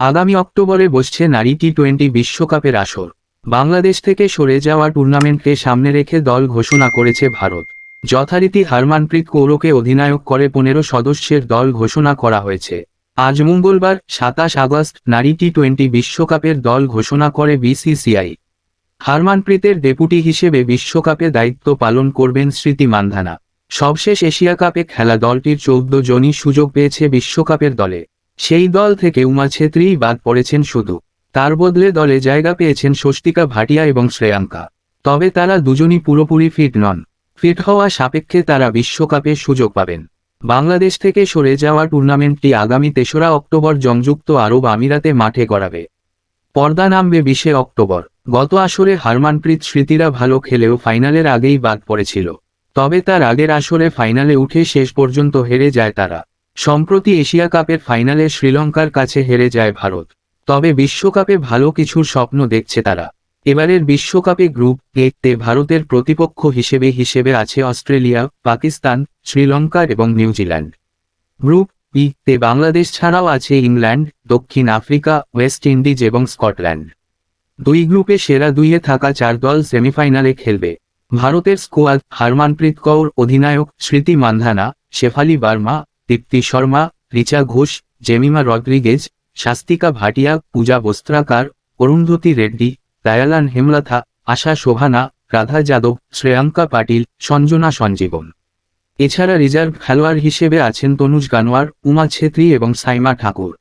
আগামী অক্টোবরে বসছে নারী টি টোয়েন্টি বিশ্বকাপের আসর। বাংলাদেশ থেকে সরে যাওয়া টুর্নামেন্টকে সামনে রেখে দল ঘোষণা করেছে ভারত। যথারীতি হারমানপ্রীত কৌরকে অধিনায়ক করে পনেরো সদস্যের দল ঘোষণা করা হয়েছে। আজ মঙ্গলবার, সাতাশ আগস্ট, নারী টি টোয়েন্টি বিশ্বকাপের দল ঘোষণা করে বিসিসিআই হারমানপ্রীতের ডেপুটি হিসেবে বিশ্বকাপে দায়িত্ব পালন করবেন স্মৃতি মান্ধানা। সবশেষ এশিয়া কাপে খেলা দলটির চৌদ্দ জনই সুযোগ পেয়েছে বিশ্বকাপের দলে। সেই দল থেকে উমা ছেত্রীই বাদ পড়েছেন শুধু। তার বদলে দলে জায়গা পেয়েছেন স্বস্তিকা ভাটিয়া এবং শ্রেয়াঙ্কা। তবে তারা দুজনই পুরোপুরি ফিট নন। ফিট হওয়া সাপেক্ষে তারা বিশ্বকাপে সুযোগ পাবেন। বাংলাদেশ থেকে সরে যাওয়া টুর্নামেন্টটি আগামী তেসরা অক্টোবর সংযুক্ত আরব আমিরাতে মাঠে গড়াবে। পর্দা নামবে বিশে অক্টোবর। গত আসরে হারমানপ্রীত স্মৃতিরা ভালো খেলেও ফাইনালের আগেই বাদ পড়েছিল। তবে তার আগের আসরে ফাইনালে উঠে শেষ পর্যন্ত হেরে যায় তারা। সম্প্রতি এশিয়া কাপের ফাইনালে শ্রীলঙ্কার কাছে হেরে যায় ভারত। তবে বিশ্বকাপে ভালো কিছুর স্বপ্ন দেখছে তারা। এবারের বিশ্বকাপে গ্রুপ এ তে ভারতের প্রতিপক্ষ হিসেবে হিসেবে আছে অস্ট্রেলিয়া, পাকিস্তান, শ্রীলঙ্কা এবং নিউজিল্যান্ড গ্রুপ বি তে বাংলাদেশ ছাড়াও আছে ইংল্যান্ড, দক্ষিণ আফ্রিকা, ওয়েস্ট ইন্ডিজ এবং স্কটল্যান্ড। দুই গ্রুপে সেরা দুইয়ে থাকা চার দল সেমিফাইনালে খেলবে। ভারতের স্কোয়াড হারমানপ্রীত কৌর, অধিনায়ক স্মৃতি মান্ধানা, শেফালি বার্মা দীপ্তি শর্মা, রিচা ঘোষ, জেমিমা রড্রিগেজ, শাস্তিকা ভাটিয়া, পূজা বস্ত্রাকার, অরুন্ধতী রেড্ডি, দয়ালান হেমলাথা আশা শোভানা, রাধা যাদব, শ্রেয়াঙ্কা পাটিল, সঞ্জনা সঞ্জীবন। এছাড়া রিজার্ভ খেলোয়াড় হিসেবে আছেন তনুজ গানোয়ার, উমা ছেত্রী এবং সাইমা ঠাকুর।